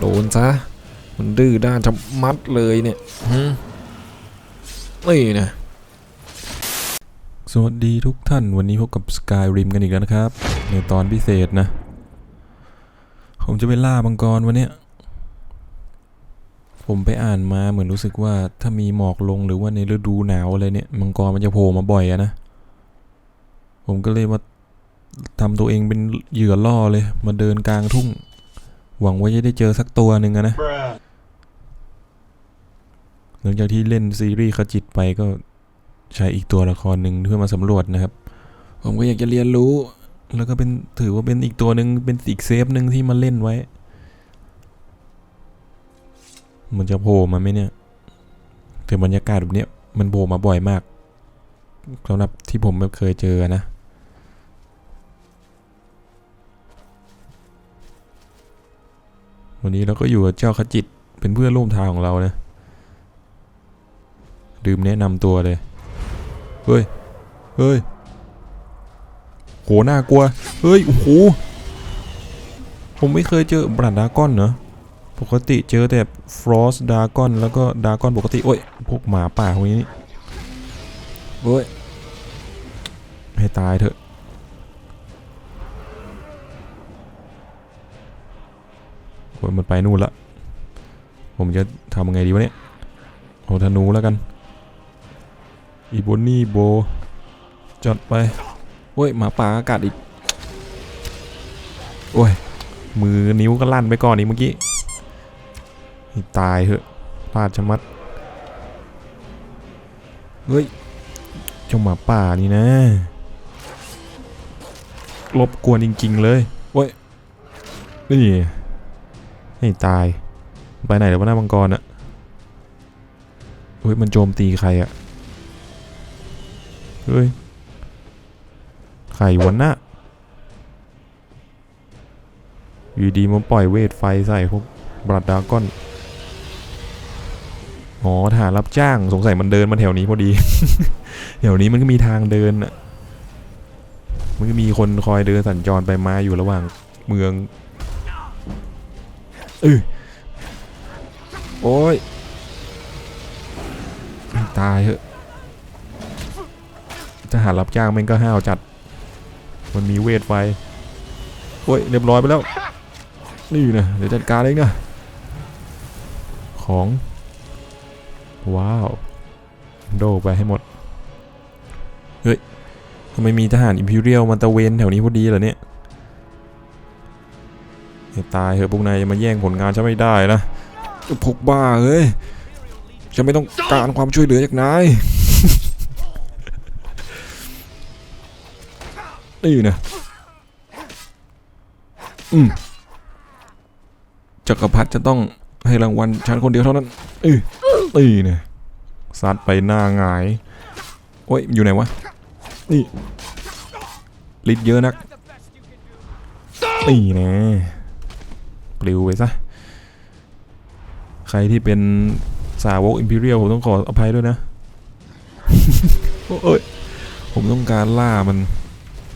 โดนซะ มันดื้อด้านจะมัดเลยเนี่ยหืมนี่นะสวัสดีทุกท่านวันนี้พบกับ Skyrim กันอีกแล้วนะครับ ในตอนพิเศษนะ ผมจะไปล่ามังกรวันเนี้ย ผมไปอ่านมาเหมือนรู้สึกว่าถ้ามีหมอกลงหรือว่าในฤดูหนาวอะไรเนี่ยมังกรมันจะโผล่มาบ่อยอะนะ ผมก็เลยมาทำตัวเองเป็นเหยื่อล่อเลย มาเดินกลางทุ่ง หวังว่าจะได้เจอสักตัวหนึ่งนะ หลังจากที่เล่นซีรีส์ขจิตไปก็ใช้อีกตัวละครหนึ่งเพื่อมาสำรวจนะครับ ผมก็อยากจะเรียนรู้ แล้วก็เป็นถือว่าเป็นอีกตัวหนึ่งเป็นอีกเซฟหนึ่งที่มาเล่นไว้ มันจะโผล่มาไหมเนี่ยแต่บรรยากาศแบบเนี้ยมันโผล่มาบ่อยมากสำหรับที่ผมไม่เคยเจอนะ วันนี้เราก็อยู่กับเจ้าขจิตเป็นเพื่อนร่วมทางของเรานะดื่มแนะนำตัวเลย เฮ้ย เฮ้ย โห น่ากลัว เฮ้ย โอ้โห ผมไม่เคยเจอบรัดดากอนเนอะปกติเจอแต่ฟรอสดากอนแล้วก็ดากอนปกติ โอ้ย พวกหมาป่าพวกนี้ โอ้ย ให้ตายเถอะ มันไปนู่นละ ผมจะทำยังไงดีวะเนี่ยเอาธนูแล้วกัน อีโบนี่โบ จัดไปโอ้ยหมาป่าอากาศอีก โอ้ย มือนิ้วก็ลั่นไปก่อนอีกเมื่อกี้ ตายเหอะพลาดชะมัด เฮ้ยเจ้าหมาป่านี่นะรบกวนจริง ๆ เลยโอ้ยนี่ ให้ตาย ไปไหนแล้ววะหน้ามังกรอะเฮ้ยมันโจมตีใครอะเฮ้ยใครวันน่ะอยู่ดีมาปล่อยเวทไฟใส่พวกบรัดดากอนอ๋อทหารรับจ้างสงสัยมันเดินมาแถวนี้พอดี แถวนี้มันก็มีทางเดินอะมันก็มีคนคอยเดินสัญจรไปมาอยู่ระหว่างเมือง เออโอ้ย ตายเหอะทหารรับจ้างแม่งก็ห้าวจัด มันมีเวทไฟ โอ้ย เรียบร้อยไปแล้ว นี่นะเดี๋ยวจัดการเองนะของ ว้าว โดไปให้หมด เฮ้ยทำไมมีทหารอิมพีเรียลมาตะเวนแถวนี้พอดีเหรอเนี่ย ตายเหอะพวกนายอย่ามาแย่งผลงานฉันไม่ได้นะพวกบ้าเอ้ยฉันไม่ต้องการความช่วยเหลือจากนายนี่นะอืมจักรพรรดิจะต้องให้รางวัลฉันคนเดียวเท่านั้นเออนี่นะซัดไปหน้าหงายโอ้ยอยู่ไหนวะนี่ลิดเยอะนักนี่นะ ปลิวไปซะ ใครที่เป็นสาวกอิมพีเรียลผมต้องขออภัยด้วยนะ โอ้ย ผมต้องการล่ามัน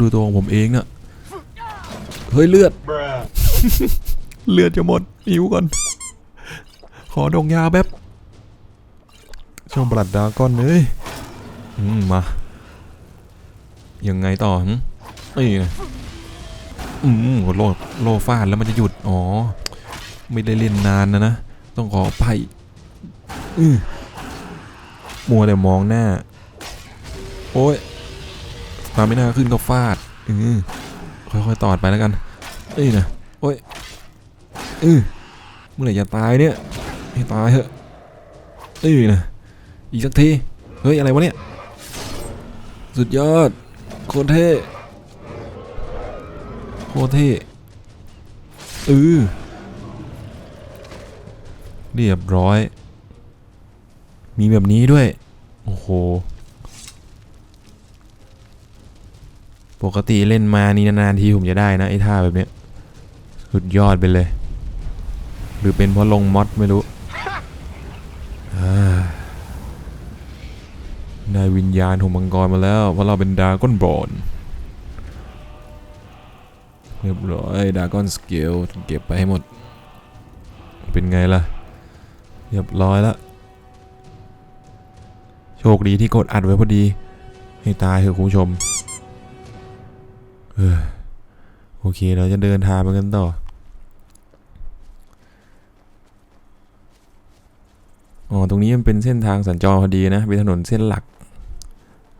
ดูตัวของผมเองอะเฮ้ยเลือด เลือดจะหมดหิวก่อน ขอดองยาแบบช่องบลัดดาก้อนเลยอืมมา ยังไงต่อหึนี่ไง อืมโลโลฟาดแล้วมันจะหยุด อ๋อ ไม่ได้เล่นนานนะนะ ต้องขออภัยอือมัวแต่มองหน้า โอ้ยตามไม่น่าขึ้นก็ฟาด อือค่อยๆตอดไปแล้วกันนี่นะโอ้ยอือเมื่อไหร่จะตายเนี่ยให้ตายเถอะอือนะอีกสักที เฮ้ย อะไรวะเนี่ย สุดยอด โคตรเท่ คตรเท่อือเรียบร้อย มีแบบนี้ด้วย โอ้โห ปกติเล่นมานี่นานๆทีผมจะได้นะไอ้ท่าแบบเนี้ย สุดยอดไปเลย หรือเป็นเพราะลงมอดไม่รู้อ่าได้วิญญาณของมังกรมาแล้ว เพราะเราเป็นดาก้อนบอล เรียบร้อยดากอนสเกลเก็บไปให้หมด เป็นไงล่ะ เรียบร้อยแล้วโชคดีที่กดอัดไว้พอดี ให้ตายเถอะคุณผู้ชมเออโอเคเราจะเดินทางไปกันต่อ อ๋อ ตรงนี้มันเป็นเส้นทางสัญจรพอดีนะ เป็นถนนเส้นหลัก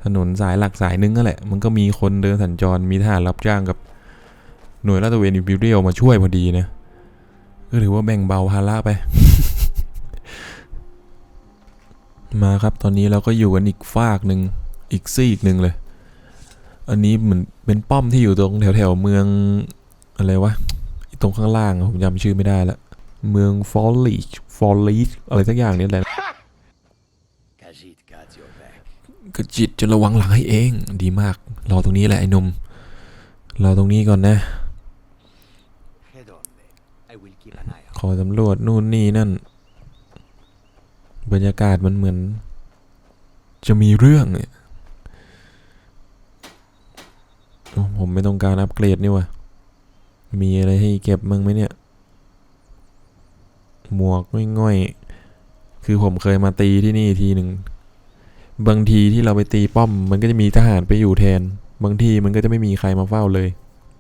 ถนนสายหลักสายนึงนั่นแหละ มันก็มีคนเดินสัญจร มีทหารรับจ้างกับ หน่วยลาดตระเวนอิมพีเรียลมาช่วยพอดีนะ ก็ถือว่าแบ่งเบาภาระไป มาครับตอนนี้เราก็อยู่กันอีกฝากหนึ่งอีกซีกหนึ่งเลย อันนี้เหมือนเป็นป้อมที่อยู่ตรงแถวแถวๆเมืองอะไรวะตรงข้างล่างอะผมจำชื่อไม่ได้ละเมืองฟอลลีชฟอลลีชอะไรสักอย่างนี่แหละ Khajiit got your back. ก็จิตจะระวังหลังให้เอง ดีมาก รอตรงนี้แหละไอ้หนมรอตรงนี้ก่อนนะ ขอสำรวจนู่นนี่นั่น บรรยากาศมันเหมือน จะมีเรื่องเนี่ยผมไม่ต้องการอัปเกรดนี่วะมีอะไรให้เก็บมั่งไหมเนี่ย หมวกง่อยๆ คือผมเคยมาตีที่นี่ทีหนึ่ง บางทีที่เราไปตีป้อม มันก็จะมีทหารไปอยู่แทน บางทีมันก็จะไม่มีใครมาเฝ้าเลย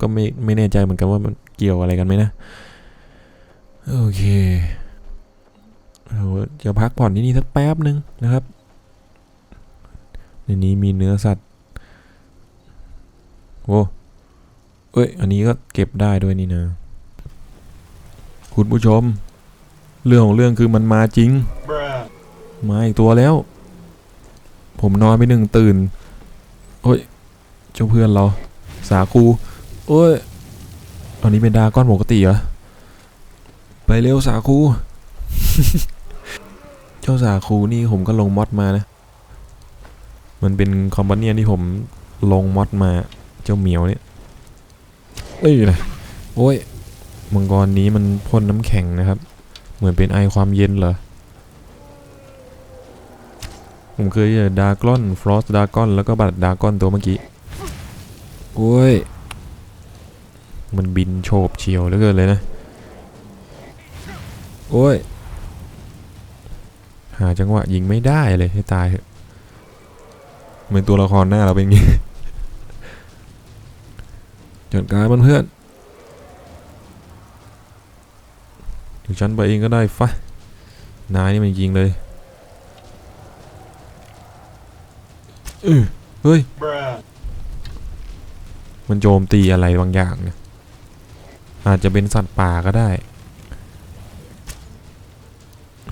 ก็ไม่ไม่แน่ใจเหมือนกันว่ามันเกี่ยวอะไรกันไหมนะ โอเคเราจะพักผ่อนที่นี่สักแป๊บหนึ่งนะครับ ในนี้มีเนื้อสัตว์โอ้เอ้ย อันนี้ก็เก็บได้ด้วยนี่นะ คุณผู้ชม เรื่องของเรื่องคือมันมาจริง มาอีกตัวแล้ว ผมนอนไปหนึ่งตื่น โอ้ย เจ้าเพื่อนเรา สาคู โอ้ย อันนี้เป็นดาก้อนปกติเหรอ ไปเร็วสาคูเจ้าสาคูนี่ผมก็ลงมอดมานะ มันเป็นคอมบาเนียที่ผมลงมอดมา เจ้าเหมียวเนี่ยนี่นะโอ้ยมังกรนี้มันพ่นน้ำแข็งนะครับ เหมือนเป็นไอความเย็นเหรอ ผมเคยเจอดากอนฟรอสดากอน แล้วก็บัตรดากอนตัวเมื่อกี้โอ้ย มันบินโฉบเฉียวเหลือเกินเลยนะ โอ้ย หาจังหวะยิงไม่ได้เลยให้ตายเถอะเหมือนตัวละครหน้าเราเป็นงี้จัดการมันเพื่อนเดี๋ยวฉันไปเองก็ได้ฟะนายนี่มันยิงเลยเออเฮ้ย มันโจมตีอะไรบางอย่างเนี่ยอาจจะเป็นสัตว์ป่าก็ได้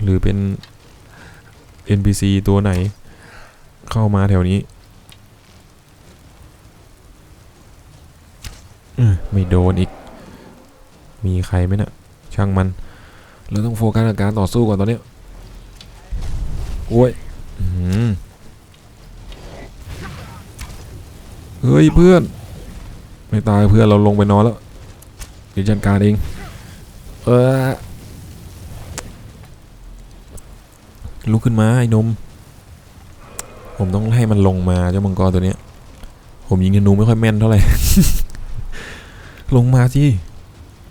หรือเป็น NPC ตัวไหน เข้ามาแถวนี้อไม่โดนอีก มีใครไหมนะ่ะ ช่างมัน เราต้องโฟกัสกับการต่อสู้ก่อนตอนนี้โอ้ยเฮ้ยเพื่อน ไม่ตายเพื่อนเราลงไปนอนแล้วเดี๋ยวจัดการเอง เออ ลุกขึ้นมาไอ้นม ผมต้องให้มันลงมาเจ้ามังกรตัวเนี้ย ผมยิงธนูไม่ค่อยแม่นเท่าไหร่ ลงมาสิ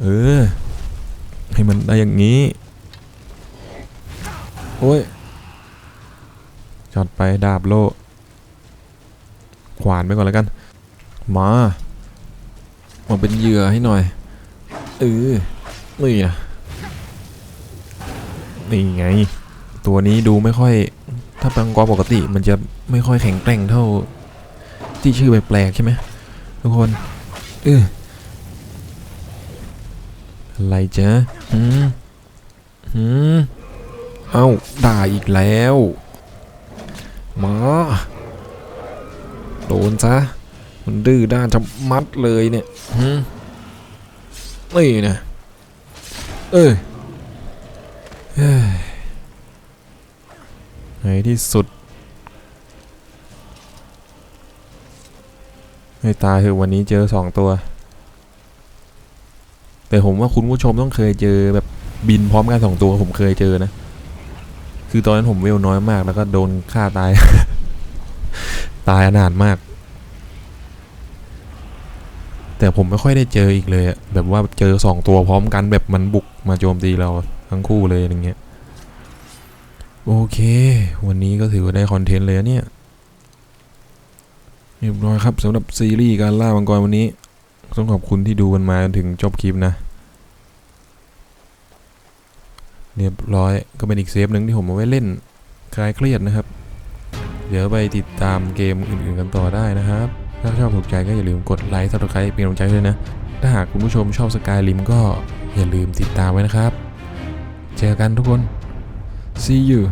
เออ ให้มันได้อย่างนี้ โอ้ยจอดไปดาบโลขวานไปก่อนแล้วกัน มามาเป็นเหยื่อให้หน่อยเออนี่นะนี่ไง ตัวนี้ดูไม่ค่อย ถ้าปังกอปกติมันจะไม่ค่อยแข็งแกร่งเท่า ที่ชื่อแปลกๆใช่ไหมทุกคนเอออะไรจ๊ะหืมหืมเอ้าด่าอีกแล้วมาโดนซะมันดื้อด้านจะมัดเลยเนี่ยหืมนี่นะเออเฮ้ย ในที่สุดให้ตายเถอวันนี้เจอสองตัว แต่ผมว่าคุณผู้ชมต้องเคยเจอแบบบินพร้อมกันสองตัวผมเคยเจอนะ คือตอนนั้นผมเวลน้อยมากแล้วก็โดนฆ่าตาย ตายอนาถมาก แต่ผมไม่ค่อยได้เจออีกเลยอะแบบว่าเจอสองตัวพร้อมกันแบบมันบุกมาโจมตีเราทั้งคู่เลยอย่างเงี้ย โอเค วันนี้ก็ถือว่าได้คอนเทนต์เลยนะเนี่ยเรียบร้อยครับสำหรับซีรีส์การล่ามังกรวันนี้ต้องขอบคุณที่ดูกันมาจนถึงจบคลิปนะ เรียบร้อยก็เป็นอีกเซฟหนึ่งที่ผมเอาไว้เล่นคลายเครียดนะครับ เดี๋ยวไปติดตามเกมอื่นๆกันต่อได้นะครับ ถ้าชอบถูกใจก็อย่าลืมกดไลค์ซับสไครป์เป็นกำลังใจด้วยนะ ถ้าหากคุณผู้ชมชอบสกายริมก็อย่าลืมติดตามไว้นะครับ เจอกันทุกคน see you